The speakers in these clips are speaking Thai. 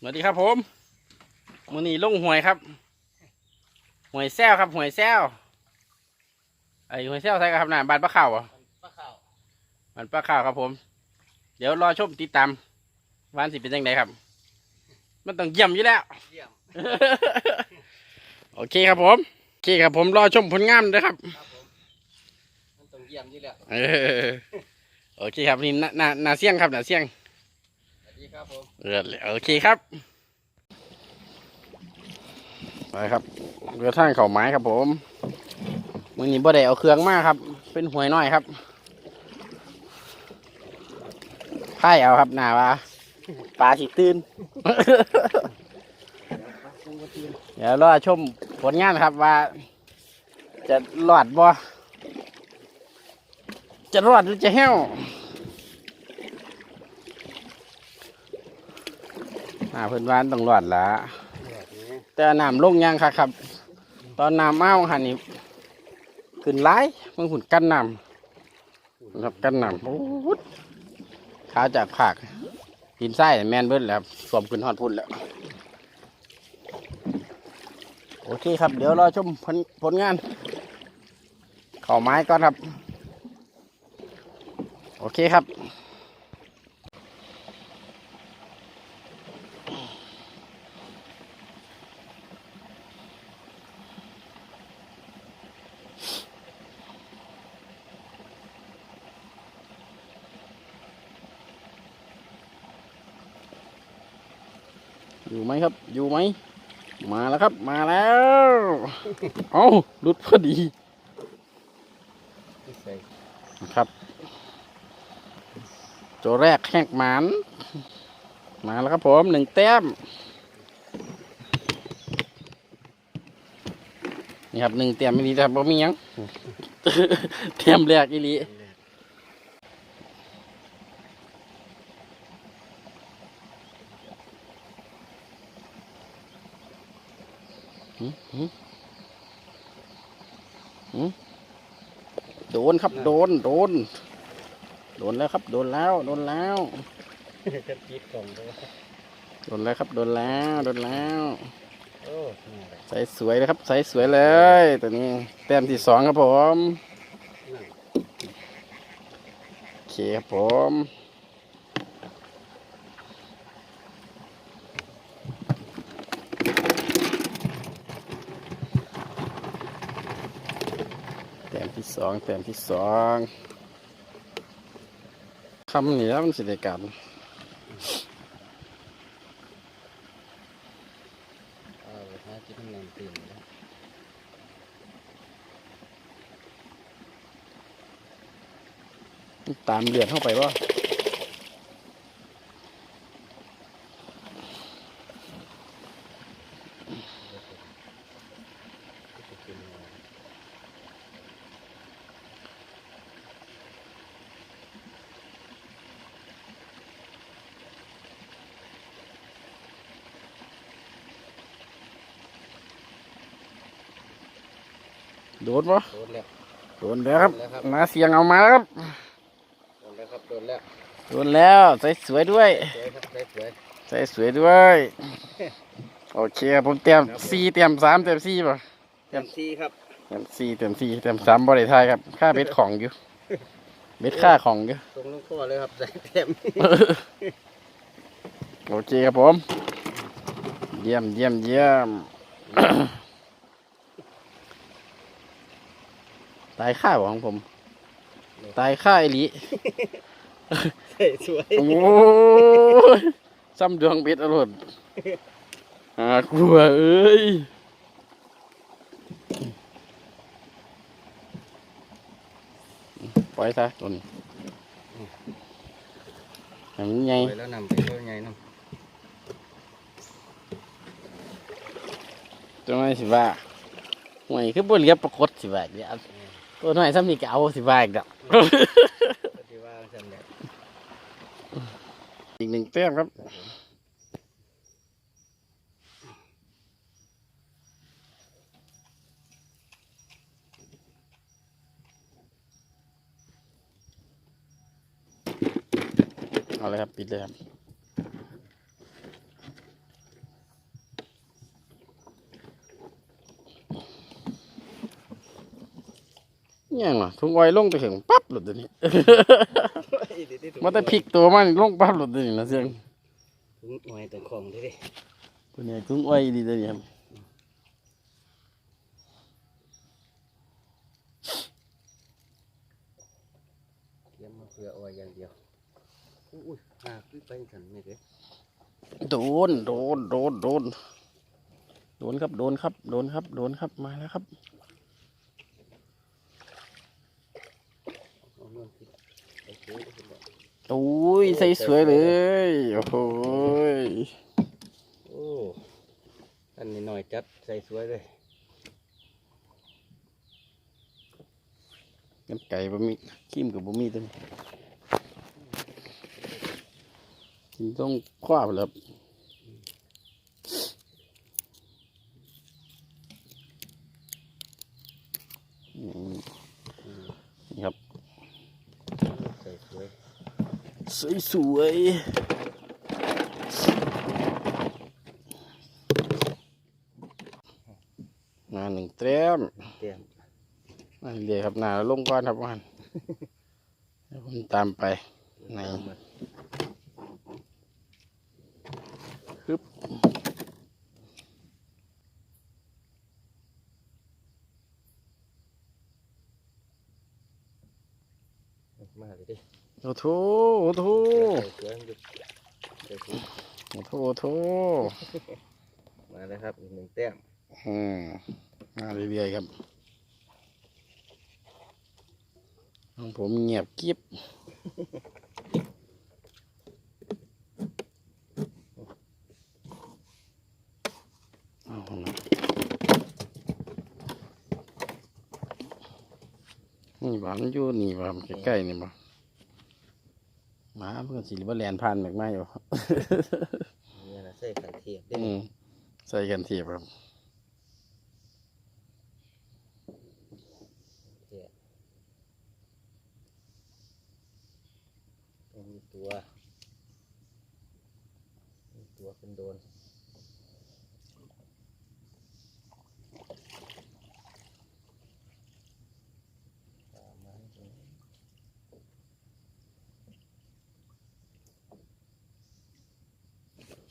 สวัสดีครับผมมือนี้ลงหวยครับ หวยแซวครับ หวยแซวไอ้หวยแซวใช่ครับน่ะบานปลาข่าวอะปลาข้าวบานปลาข่าวครับผม เดี๋ยวรอชมติดตามวานสิเป็นยังไงครับ มันต้องเยี่ยมอยู่แล้วเยี่ยมโอเคครับผมโอเคครับผมรอชมผลงานด้วยครับครับผมมันต้องเยี่ยมอยู่แล้วเออโอเคครับนี่หน้าหน้าหน้าเสี่ยงครับหน้าเสี่ยงสวัสดี ครับผมเออโอเคครับไปครับเรือทางเข่าไม้ครับผมมือนี้บ่ได้เอาเครื่องมาครับ เป็นหวยน้อยครับพ่ายเอาครับหน้าว่าปลาสิตื่นเดี๋ยวรอชมผลงานครับว่า จะรอดบ่จะรอดหรือจะแห้ว อ่าเพื่อนวานต้องรอดละแต่น้ำลงยังครับครับ ตอนน้ำเมาหันนี่ขึ้นไล่มึงหุ่นกั้นน้ำครับกั้นน้ำโอ้โหขาจากผากหินไส้แมนเบิ้ลแล้วครับสวมขึ้นฮอดพุ่นแล้ว โอเคครับ เดี๋ยวรอชมผลผลงานเข่าไม้ก่อนครับ โอเคครับ อยู่ไหมครับ อยู่ไหม มาแล้วครับ มาแล้ว เอาหลุดพอดีครับ ตัวแรกแหกหมันมาแล้วครับผมหนึ่งแต้ม นี่ครับหนึ่งแต้มอีหลีครับบ่มียังแต้มแรกอีหลีหืมหืมหืม โดนครับ โดน โดน โดนแล้วครับ โดนแล้ว โดนแล้วจะปิดกล่องเลยโดนแล้วครับ โดนแล้ว โดนแล้วโอ้นี่แหละใส่สวยเลยครับใส่สวยเลยตัวนี้แต้มที่สองครับผมนั่นโอเคครับผม ที่สองแต้มที่สองคำนี้แล้วมันสิเดกันเอาหาจิตน้ำตื่นแล้วตามเดือดเข้าไปว่า จะกินอะไร โดนปะโดนแล้วโดนแล้วครับโดนแล้วครับ มาเสียงเอามาครับ โดนแล้วครับ โดนแล้ว โดนแล้วใส่สวยด้วย สวยครับสวยสวย ใส่สวยด้วย โอเคครับผมเตรียมสี่เตรียมสามเตรียมสี่ป่ะเต็มที่ครับ เตรียมสี่เตรียมสี่เตรียมสามบริไทยครับ ค่าเบ็ดของอยู่ เบ็ดค่าของอยู่ตรงลูกข้อเลยครับใส่เต็มโอเคครับผม เยี่ยมเยี่ยมเยี่ยม ตายค่าบ่ของผม ตายค่าไอหลีใส่สวยโอ้ยซ้ำดวงเบ็ดอรรถหากลัวเอ้ยปล่อยซะตัวนี้ให้มันใหญ่สวยแล้วนำไปเท่าไงน้ตัวน้อยสิว่าห่วยคือบ่เหลียปรากฏสิว่าเดี๋ยว ตัวน้อยซ้ำนี่ก็เอาสิวาอีกดอกำที่ว่าสั่นแหละอีกหนึ่งแต้มครับ เอาเลยครับ ปิดเลยครับ ยังล่ะทุ่งอ้อยลงไปถึงปั๊บหลุดตัวนี้มาแต่พลิกตัวมันลงปั๊บหลุดตัวนี้นะเสียงถุงหน่อยตัวของดิดิตัวนี้ทุ่งอ้อยดีตัวนี้ครับเตรียมมาเพื่อเอาไว้อย่างเดียวอุ้ยหาขึ้นไปสันไม่เลยโดนโดนโดนโดนโดนครับโดนครับโดนครับโดนครับมาแล้วครับ เอาเงินผิดไปซื้อได้เป็นแบบ โอ้ยใส่สวยเลย โอ้โหยโอ้อันนี้หน่อยจัดใส่สวยเลยน้ำไก่บะมีขี้มกับบะมีตัวนี้กินต้องคว้าไปแล้วอืมนี่ครับ ใส่สวย สวยสวยมาหนึ่งแต้มเตรียมมาเรียครับหนาลงก่อนครับวันเดี๋ยวผมตามไปไหน เอามา ฮึบ มาเลยดิ โอ้โถโอ้โถใส่สวยมันจะใส่สวยโอ้โถโอ้โถมาแล้วครับอีกหนึ่งแต้มอืมมาเรื่อยๆครับของผมเงียบกิ๊บเอาละนี่บ้านมันอยู่นี่บ้านใกล้ๆนี่บ้า หมาเพื่อนสิริบแลนผ่านแมกไม้อยู่นี่นะใส่ขันเทียบได้อืมใส่กันเทียบครับเทียบต้องมีตัวมีตัวเป็นโดนตามมาให้ดู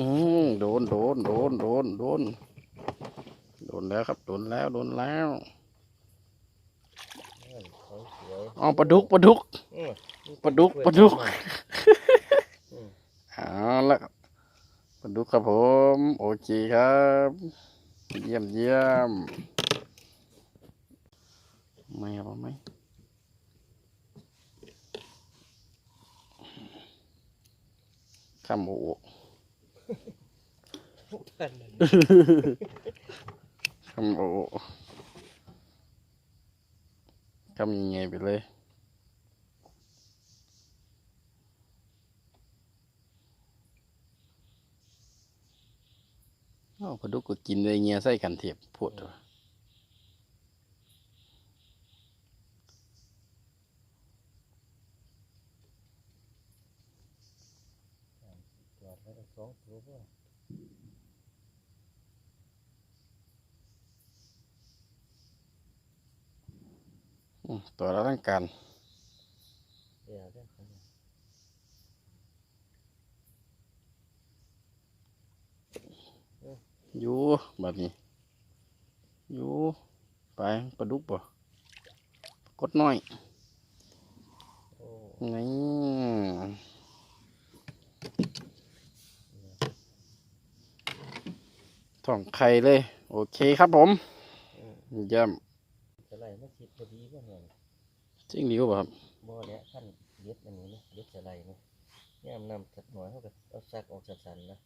อืมโดนโดนโดนโดนโดนโดนแล้วครับโดนแล้วโดนแล้วเอ้ยเขาสวยอ๋อปลาดุกปลาดุกอืมปลาดุกปลาดุกอืมเอาละปลาดุกครับผม โอเคครับ เยี่ยมเยี่ยมไม่เอาไหมคำโอ้พันนั่นคำโอ้ คำยังไงไปเลยอ้าวปลาดุกก็กินเลยเงี้ยใส่กันเทียบพูดตัว จอดแล้วก็สองตัวก็ อืม ตัวละตั้งการเดี๋ยวเดี๋ยวเขาเนี่ยอยู่แบบนี้อยู่ไปปลาดุกป่ะกดน้อยโอ้ไงท้องไข่เลย โอเคครับผมอืมเยี่ยมจะ ไล่มาคิดพอดีก็เนี่ยจริงดีกว่าครับบ่อเนี้ยขั้นเย็ดอันนี้นะเย็ดจะไล่นะเนี่ยนำสักหน่อยเขาก็เอาซักออกสันๆนะ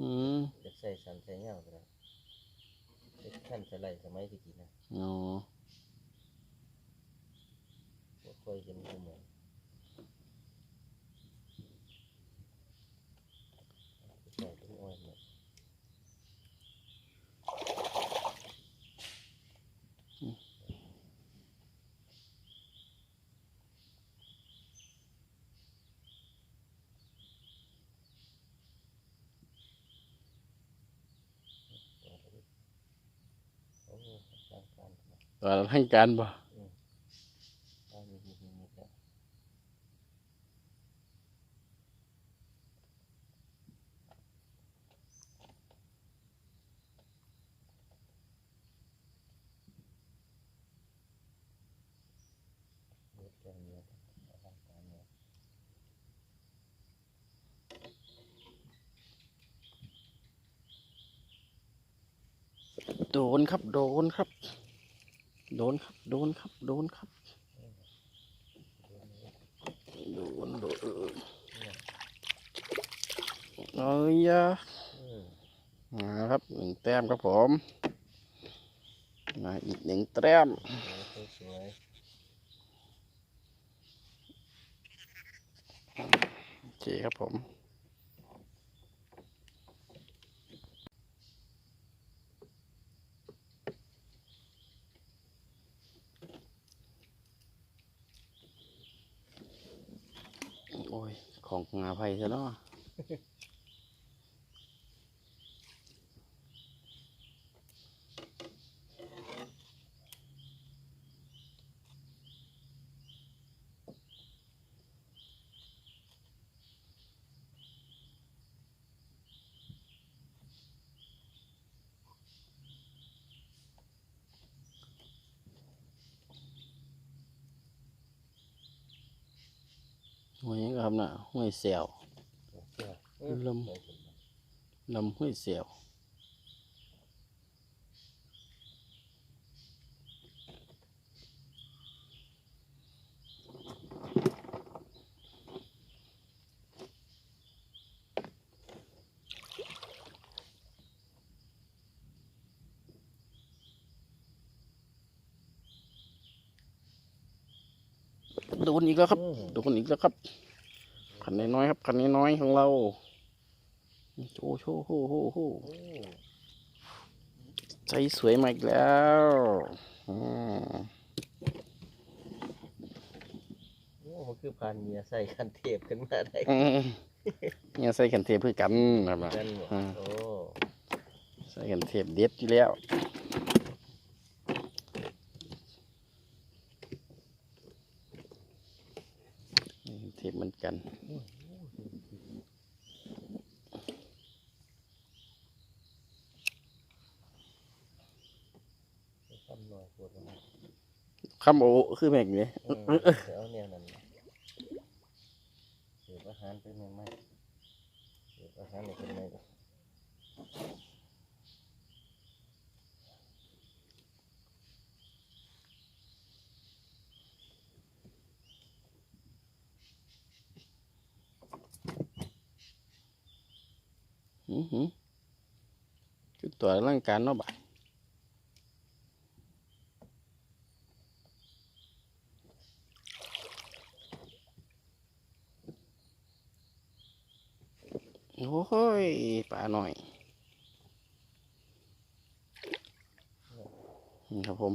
อืมจะใส่สันใส่เงาก็ได้เฮ็ดขั้นจะไล่สมัยที่กี่นะอ๋อบ่ค่อยเห็นดูเหมือนใส่ถุงอ้อยเนี่ย โอ้ทางการบ่วละตั้งการป่ะ เนี่ยเอาทางการเนี่ย โด นครับ โดนครับ โดนครับ โดนครับ โดนครับ โดนโดนเอ้ยยะเออมาครับหนึ่งแต้มครับผมมาอีกหนึ่งแต้มสวยสวยโอเคครับผม โอ้ย ของงาไผ่ซะเนาะ ห้วยหยังครับน่ะห้วย เสียวเจ้าเออลมสวยสวยลำห้วยเสียวโดนอีกแล้วครับอืมโดนอีกแล้วครับ ขันน้อยๆครับขันน้อยๆของเราโชว์โชว์โหโหโหโอ้ใจสวยมาอีกแล้วอืมโหมันคือพันเมียใส่คันเทปขึ้นมาได้อืมเนี่ยใส่กันเทปเพื่อกันครับน่ะกันหมดอ่าโอ้ใส่กันเทปเด็ดอยู่แล้วนี่ เทปเหมือนกันคำโอคือแม่งเนี่ยอืมเดี๋ยนวนั้นเสิร์ฟอาหารเป็นยังไงเสิร์ฟอาหารในเป็นไง คือตัวร่างการเนาะบ่ายโอ้ยปลาหน่อย นี่ครับผม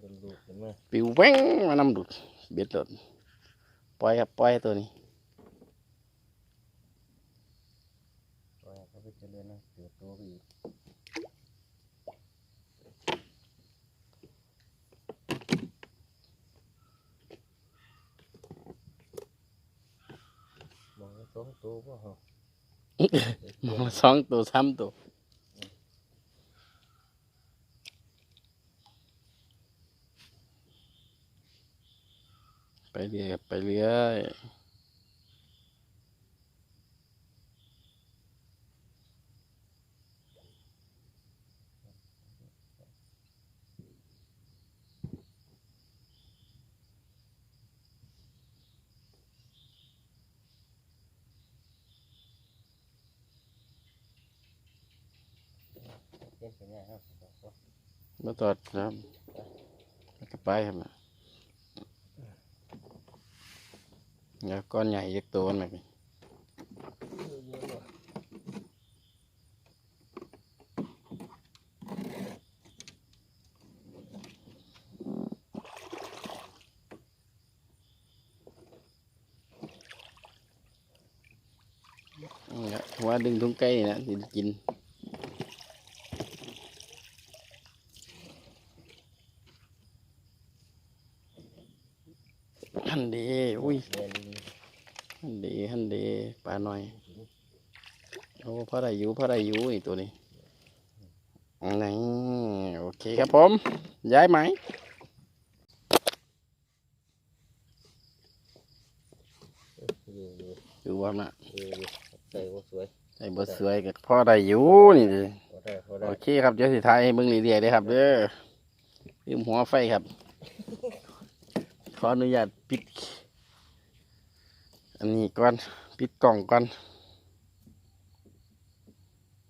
โดนลูกขึ้นมาปิวแว้งมานำดุดเบ็ดหลดปล่อยครับ ปล่อยตัวนี้ ปล่อยให้เขาไปเจริญนะเติบโตไปอีกมองว่าส มองตัวก็เหรอมาสองตัวสามตัวไปเรื่อยไปเรื่อย เล่นไปง่ายครับบอกว่ามาตอดครับแล้วก็ไปครับนะเดี๋ยวก้อนใหญ่ยักตัวหน่อยพี่เยอะๆเลยนี่ครับหัวดึงทุ่งไก่นี่นะสิได้กิน ฮันดีอุ้ยฮันดีฮันดีปลาหน่อยโอ้พระไรยูพระไรยูนี่ตัวนี้นี่โอเคครับผม ย้ายไหมอยู่ว่ามาใส่บัวสวยใส่บัวสวยกับพ่อได้อยู่นี่โอเคครับเดี๋ยวสุดท้ายมึงเรียดเลยครับเด้อยืมหัวไฟครับ ขออนุญาตปิด อันนี้ก่อน ปิดกล่องก่อน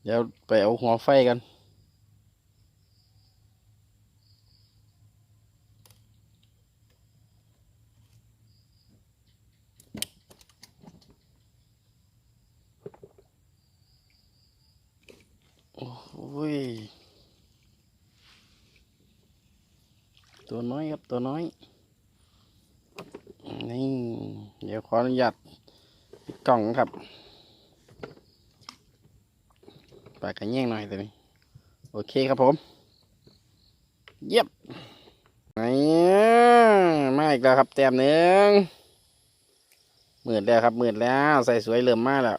เดี๋ยวไปเอาหัวไฟกันโอ้ย ตัวน้อยครับ ตัวน้อย นี่ เดี๋ยวขออนุญาตปิดกล่องครับปากกันแย่งหน่อยตัวนี้ โอเคครับผม เยียบนี่มาอีกแล้วครับแต้มหนึ่งมืดแล้วครับมืดแล้วใส่สวยเริ่มมากแล้ว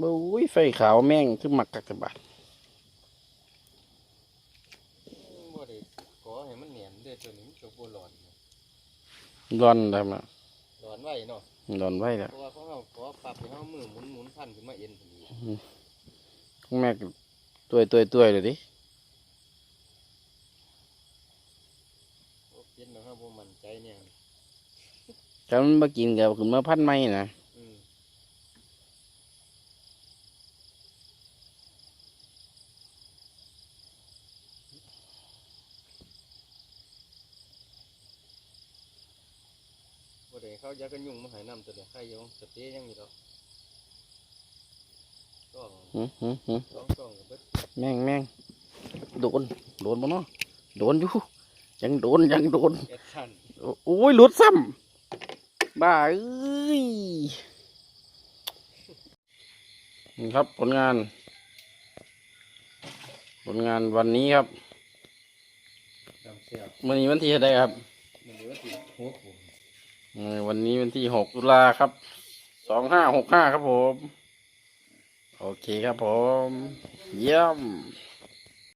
บุ้ยไฟขาวแม่งคือหมักกักกะบาด บ่ได้ขอให้มันเหนียนเด้อตัวนี้มันก็บ่ร้อน ร้อนทำนะร้อนไว้เนาะร้อนไว้แล้วเพราะว่าของเราขอปรับให้เฮามือหมุนหมุนพันขึ้นมาเอ็นพอดีของแม่ก็ตัวตัวตัวเลยดิโอ้เย็นแล้วครับบ่มั่นใจเนี่ยถ้ามันมากินกับขึ้นมาพันไม้นะ อืมบ่ได้ เขายากันยุงมาใหายน้ำตัวเดียวใครอยู่สเปรย์ยังมีดอกต้องหืมหืมหืมต้องต้องกับเบิดแม่งแม่งโดน โดนบ่เนาะโดนอยู่ ยังโดนยังโดน แอดชันโอ้ยหลุดซ้ำบ้าเอ้ยนี่ครับผลงาน ผลงานวันนี้ครับดำเสียบวันนี้วันที่เท่าไหรครับ มันเหลือสิหัวผมเออ วันนี้วันที่หกตุลาครับ สองห้าหกห้าครับผม โอเคครับผม เยี่ยม